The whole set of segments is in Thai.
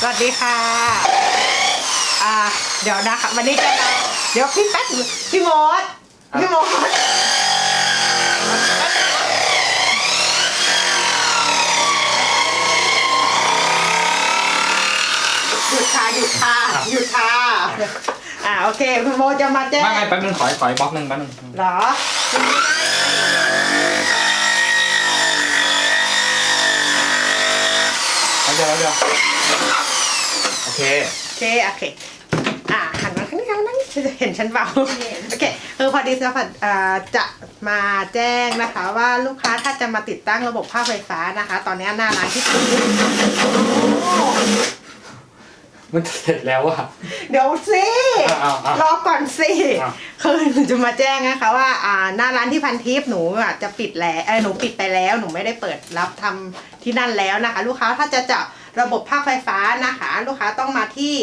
สวัสดีค่ะ อ่า เดี๋ยวนะคะ วันนี้จะมาเดี๋ยวพี่แป๊บพี่มดพี่มดหยุดค่ะหยุดค่ะหยุดค่ะอ่าโอเคพี่โมดจะมาแจ้งไม่ไม่แป๊บนึงขอขออีกบล็อกนึงแป๊บนึงเหรอเอาเดี๋ยวเอาเดี๋ยวโอ เคโอเคโอเค อ่าหันมาข้างนี้ข้างนั้นจะเห็นฉันเปล่าโอเคเออพอดีจะอ่าจะมาแจ้งนะคะ ว่าลูกค้าถ้าจะมาติดตั้งระบบผ้าไฟฟ้านะคะ ตอนนี้หน้าร้านที่คุณมันเสร็จแล้วอะเดี๋ยวสิเอาเอารอก่อนสิเอาคือหนูจะมาแจ้งนะคะว่าอ่าหน้าร้านที่พันทิพย์หนูอะจะปิดแล้วเออหนูปิดไปแล้ว หนูไม่ได้เปิดรับทำที่นั่นแล้วนะคะ ลูกค้าถ้าจะเจาะ ระบบภาคไฟฟ้านะคะ ลูกค้าต้องมาที่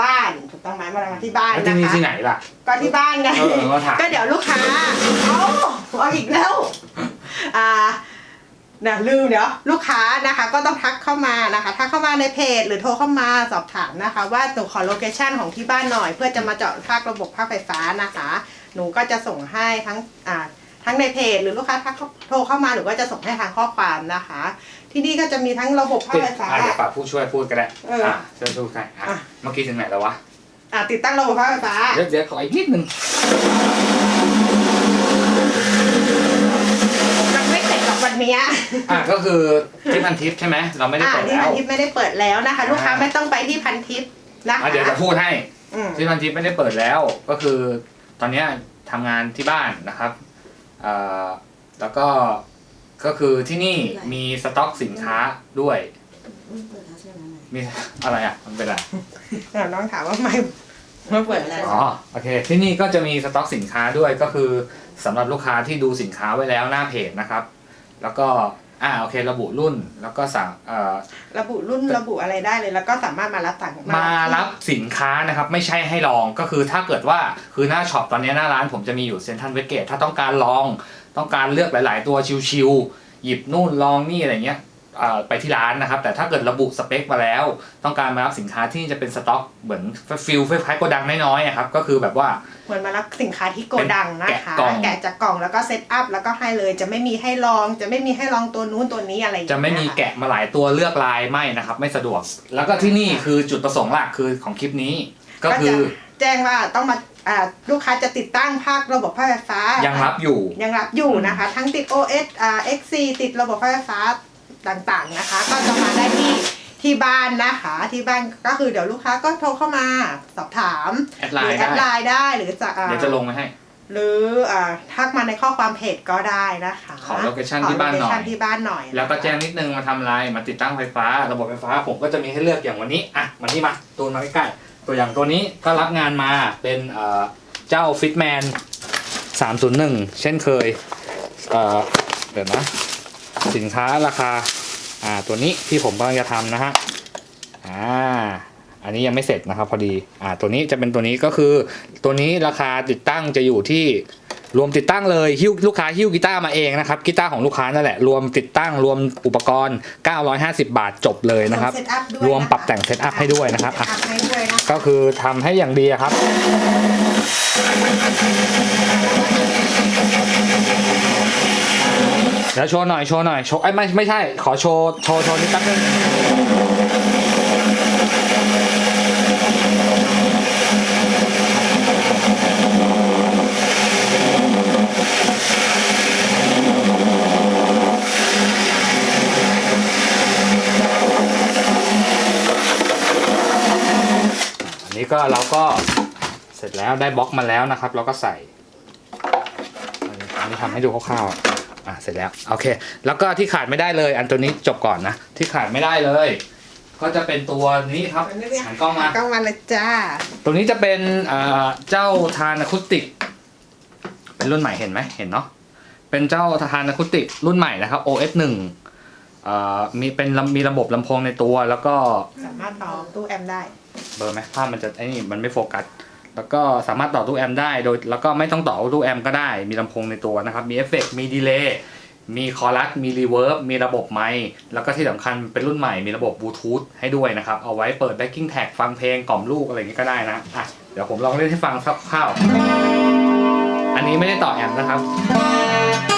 บ้านถูกต้องไหมมามาที่บ้านแล้วนะที่นี่คะ ที่ไหนล่ะ ก็ที่บ้านไง เออเออมาถาม ก็เดี๋ยวลูกค้า เอาเอาอีกแล้ว อ่านะลืมเดี๋ยวลูกค้านะคะ ก็ต้องทักเข้ามานะคะทักเข้ามาในเพจ หรือโทรเข้ามาสอบถามนะคะ ว่าหนูขอโลเคชันของที่บ้านหน่อย เพื่อจะมาเจาะภาคระบบภาคไฟฟ้านะคะ หนูก็จะส่งให้ทั้งอ่าทั้งในเพจ หรือลูกค้าทักเข้าโทรเข้ามาหนูก็จะส่งให้ทางข้อความนะคะที่นี่ก็จะมีทั้งระบบภาคติดไฟฟ้า อะเดี๋ยวฝากผู้ช่วยพูดก็ได้เอออ่อะช่วยพูดกันอะอะ เมื่อกี้ถึงไหนแล้ววะ อ่าติดตั้งระบบภาคไฟฟ้า เดี๋ยวเดี๋ยวขออีกนิดนึงมันไม่เสร็จกับวันเนี้ยอะก็คือที่พันทิปใช่ไหมเราไม่ได้อ่าเปิดที่แล้พัวนทิพย์ไม่ได้เปิดแล้วนะคะ ลูกค้าอ่า ไม่ต้องไปที่พันทิพย์นะคะอะเดี๋ยวจะพูดให้ อืม ที่พันทิปไม่ได้เปิดแล้ว ก็คือตอนเนี้ยทำงานที่บ้านนะครับเอ่อแล้วก็ ก็คือที่นี่มีสต็อกสินค้าด้วย เปิดแล้วใช่ไหมมีอะไรอะ มันเป็นอะไรเดี๋ยวน้องถามว่าไม่ไม่เปิดแล้วอ๋อโอเค ที่นี่ก็จะมีสต็อกสินค้าด้วยก็คือสำหรับลูกค้าที่ดูสินค้าไว้แล้วหน้าเพจนะครับ แล้วก็ อ่าโอเค ระบุรุ่นแล้วก็สั่งเอ่อระบุรุ่นระบุอะไรได้เลย แล้วก็สามารถมารับสั่งมารับสินค้านะครับ ไม่ใช่ให้ลองก็คือถ้าเกิดว่าคือหน้าช็อปตอนนี้หน้าร้านผมจะมีอยู่เซ็นทรัลเวสเกตถ้าต้องการลองต้องการเลือกหลาย ๆ ตัวชิวๆหยิบนู่นลองนี่อะไรเงี้ยเอ่อไปที่ร้านนะครับ แต่ถ้าเกิดระบุสเปคมาแล้ว ต้องการมารับสินค้าที่จะเป็นสต็อกเหมือนฟิลคล้ายๆโกดังน้อยๆอะครับก็คือแบบว่า เหมือนมารับสินค้าที่โกดังนะคะแกะกล่องแกะจากกล่องแล้วก็เซตอัพแล้วก็ให้เลยจะไม่มีให้ลอง จะไม่มีให้ลองตัวนู้นตัวนี้อะไรอย่างจะเงี้ยไม่มีแกะมาหลายตัวเลือกลายไม่นะครับ ไม่สะดวก แล้วก็ที่นี่คือจุดประสงค์หลักคือของคลิปนี้ ก็ก็คืจะอแจ้งว่าต้องมาอ่าลูกค้าจะติดตั้งภาคระบบไฟฟ้ายัยังรับอยู่ ยังรับอยู่นะคะ ทั้งติด OS อ่า XC ติดระบบไฟฟ้าต่างๆนะคะ ก็จะมาได้ที่ ที่บ้านนะคะ ที่บ้านก็คือเดี๋ยวลูกค้าก็โทรเข้ามาสอบถามแอดหไลรือน์แอดไลได้น์ได้หรือจะอ่าเดี๋ยวจะลงมาให้ หรืออ่าทักมาในข้อความเพจก็ได้นะคะขอโลเคชั่นที่บ้านหน่อยขโลเคชั่ที่บ้านหน่อยนะคะ แล้วก็แจ้งนิดนึงมาทำอะไร มาติดตั้งไฟฟ้า ระบบไฟฟ้าผมก็จะมีให้เลือกอย่างวันนี้ อะมาที่มาตัวมาใกล้ๆตัวอย่างตัวนี้ก็รับงานมาเป็นเอ่อเจ้า Fitman 301 เช่นเคยเอ่อเดี๋ยวนะ สินค้าราคา อ่าตัวนี้ที่ผมกำลังจะทำนะฮะอ่าอันนี้ยังไม่เสร็จนะครับพอดีอ่าตัวนี้จะเป็นตัวนี้ก็คือ ตัวนี้ราคาติดตั้งจะอยู่ที่รวมติดตั้งเลยหิ้วลูกค้าหิ้วกีตาร์มาเองนะครับกีตาร์ของลูกค้านั่นแหละรวมติดตั้งรวมอุปกรณ์ 950 บาทจบเลยนะครับวมเซตอัพด้วยรวมปรับแต่งเซตอัพให้ด้วยนะครับเซตอัพให้ด้วยนะคะก็คือทำให้อย่างดีอะครับ แล้ว โชว์หน่อยโชว์หน่อยโชว์ไอ้ยไม่ไม่ใช่ ขอโชว์โชว์โชว์นิดแป๊บนึงอันนี้ก็เราก็เสร็จแล้วได้บล็อกมาแล้วนะครับ เราก็ใส่อันนี้ทำให้ดูคร่าวๆ อะเสร็จแล้วโอเค แล้วก็ที่ขาดไม่ได้เลย อันตัวนี้จบก่อนนะ ที่ขาดไม่ได้เลย ก็จะเป็นตัวนี้ครับหันกล้องมา กล้องมาเลยจ้า ตัวนี้จะเป็นเอ่อเจ้าทานอะคูสติก เป็นรุ่นใหม่เห็นไหมเห็นเนาะเป็นเจ้าทานอะคูสติกรุ่นใหม่นะครับ OS 1เอ่อมีเป็นลำมีระบบลำโพงในตัวแล้วก็สามารถต่อตู้แอมได้ เบอร์ไหมภาพมันจะไอ้นี่มันไม่โฟกัส แล้วก็สามารถต่อตู้แอมได้โดยแล้วก็ไม่ต้องต่อตู้แอมก็ได้ มีลำโพงในตัวนะครับ มีเอฟเฟกต์มีดีเลย์มีคอรัส มีรีเวิร์บมีระบบไมค์แล้วก็ที่สำคัญเป็นรุ่นใหม่มีระบบบลูทูธให้ด้วยนะครับ เอาไว้เปิดแบ็กกิ้งแท็กฟังเพลงกล่อมลูกอะไรอย่างงี้ก็ได้นะอะเดี๋ยวผมลองเล่นให้ฟังคร่าวๆอันนี้ไม่ได้ต่อแอมนะครับ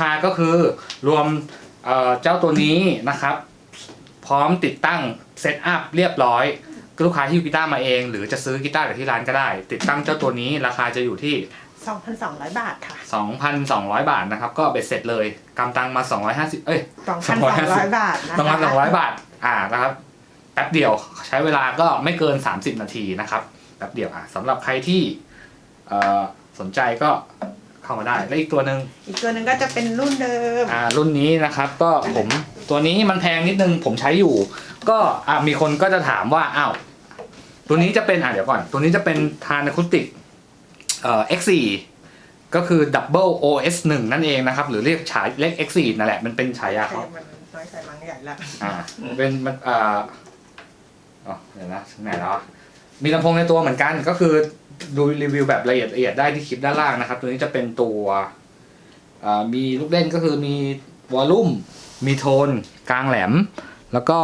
คาก็คือรวมเอ่อเจ้าตัวนี้นะครับ พร้อมติดตั้งเซตอัพเรียบร้อยลูกค้าที่ยูกีตาร์มาเอง หรือจะซื้อกีตาร์จากที่ร้านก็ได้ ติดตั้งเจ้าตัวนี้ราคาจะอยู่ที่ 2,200 บาทค่ะ 2,200 บาทนะครับ ก็เบ็ดเสร็จเลยกำตังมา 250 เอ้ย 2,200 บาทนะคะ2,200 บาท อ่านะครับแป๊บเดียวใช้เวลาก็ไม่เกิน 30 นาทีนะครับแป๊บเดียวอะสำหรับใครที่เอ่อสนใจก็ เข้ามาได้และอีกตัวหนึ่งอีกตัวหนึ่งก็จะเป็นรุ่นเดิม อ่ารุ่นนี้นะครับ ก็ผมตัวนี้มันแพงนิดนึงผมใช้อยู่ ก็อ่ามีคนก็จะถามว่าอ้าวตัวนี้จะเป็นอ่าเดี๋ยวก่อน ตัวนี้จะเป็นทานอะคูติกเอ่อ X4 ก็คือ Double OS 1 นั่นเองนะครับ หรือเรียกฉายเล็ก X4 นั่นแหละ มันเป็นฉายาเขามันน้อยใส่มังใหญ่ละอ่าเป็นมันอ่าอ๋อเดี๋ยวนะถึงไหนแล้วอะมีลำโพงในตัวเหมือนกันก็คือ ดูรีวิวแบบละเอียดละเอียดได้ที่คลิปด้านล่างนะครับ ตัวนี้จะเป็นตัวมีลูกเล่นก็คือมีวอลลุ่ม มีโทน กลางแหลม แล้วก็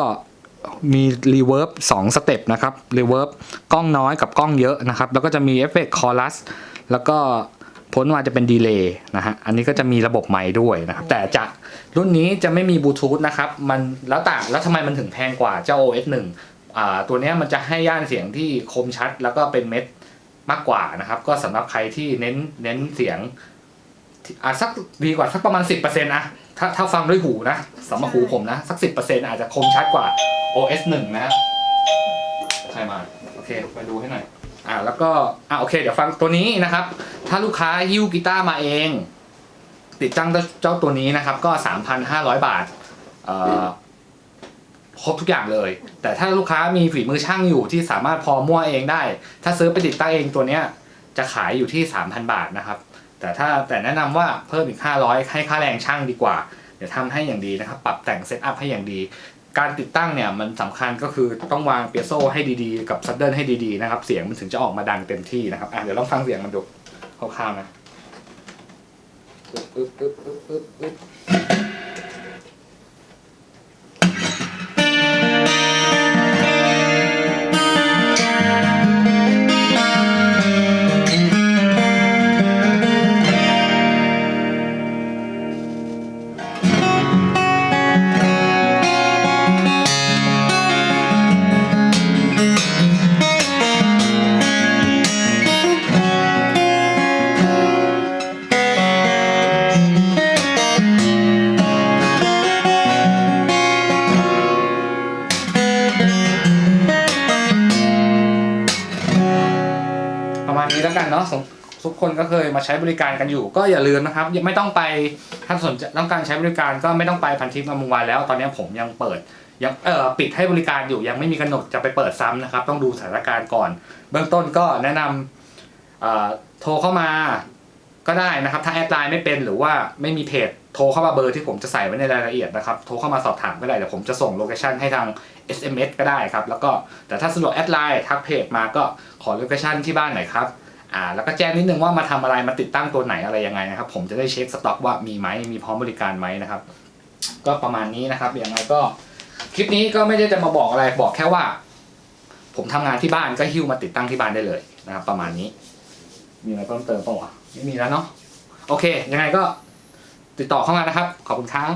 มีรีเวิร์บสองสเต็ปนะครับรีเวิร์บกล้องน้อยกับกล้องเยอะนะครับ แล้วก็จะมีเอฟเฟกต์คอรัสแล้วก็พ้นมาจะเป็นดีเลย์นะฮะ อันนี้ก็จะมีระบบไมค์ด้วยนะครับ แต่จะรุ่นนี้จะไม่มีบลูทูธนะครับ มันแล้วแต่แล้วทำไมมันถึงแพงกว่าเจ้า OS 1อ่าตัวนี้มันจะให้ย่านเสียงที่คมชัด แล้วก็เป็นเม็ด มากกว่านะครับ ก็สำหรับใครที่เน้นเน้นเสียงอ่าสักดีกว่าสักประมาณ 10%นะถ้าถ้าฟังด้วยหูนะสำหรับหูผมนะ สัก 10%อาจจะคมชัดกว่า OS 1นะใครมา โอเค ไปดูให้หน่อย อ่าแล้วก็ อ่าโอเค เดี๋ยวฟังตัวนี้นะครับ ถ้าลูกค้าฮิ้วกีตาร์มาเอง ติดตั้งเจ้าตัวนี้นะครับ ก็ 3,500 บาท เอ่อ ครบทุกอย่างเลย แต่ถ้าลูกค้ามีฝีมือช่างอยู่ที่สามารถพอมั่วเองได้ ถ้าซื้อไปติดตั้งเองตัวเนี้ยจะขายอยู่ที่ 3,000 บาทนะครับ แต่ถ้าแต่แนะนำว่าเพิ่มอีก 500 ให้ค่าแรงช่างดีกว่า เดี๋ยวทำให้อย่างดีนะครับ ปรับแต่งเซตอัพให้อย่างดี การติดตั้งเนี่ยมันสำคัญก็คือต้องวางเปียโซให้ดีๆ กับซัดเดิลให้ดีๆนะครับเสียงมันถึงจะออกมาดังเต็มที่นะครับอะเดี๋ยวลองฟังเสียงมันดูคร่าวๆนะอึ๊บอึ๊บอึ๊บอึ๊บอึ๊บ ทุกคนก็เคยมาใช้บริการกันอยู่ ก็อย่าลืมนะครับยังไม่ต้องไปถ้าสนใจต้องการใช้บริการก็ไม่ต้องไปพันทิปมามุงวานแล้ว ตอนนี้ผมยังเปิดยังเออปิดให้บริการอยู่ยังไม่มีกำหนดจะไปเปิดซ้ำนะครับ ต้องดูสถานการณ์ก่อน เบื้องต้นก็แนะนำเอ่อโทรเข้ามาก็ได้นะครับถ้าแอดไลน์ไม่เป็นหรือว่าไม่มีเพจโทรเข้ามาเบอร์ที่ผมจะใส่ไว้ในรายละเอียดนะครับโทรเข้ามาสอบถามก็ได้เดี๋ยวผมจะส่งโลเคชันให้ทาง SMS ก็ได้ครับแล้วก็แต่ถ้าสะดวกแอดไลน์ทักเพจมาก็ขอโลเคชันที่บ้านหน่อยครับ อ่าแล้วก็แจ้งนิดนึงว่ามาทำอะไรมาติดตั้งตัวไหนอะไรยังไงนะครับ ผมจะได้เช็คสต็อกว่ามีไหมมีพร้อมบริการไหมนะครับ ก็ประมาณนี้นะครับอย่างไรก็คลิปนี้ก็ไม่ได้จะมาบอกอะไรบอกแค่ว่า ผมทำงานที่บ้านก็หิ้วมาติดตั้งที่บ้านได้เลยนะครับ ประมาณนี้ มีอะไรเพิ่มเติมป่าวะไม่มีแล้วเนาะโอเค ยังไงก็ติดต่อเข้ามานะครับ ขอบคุณครับ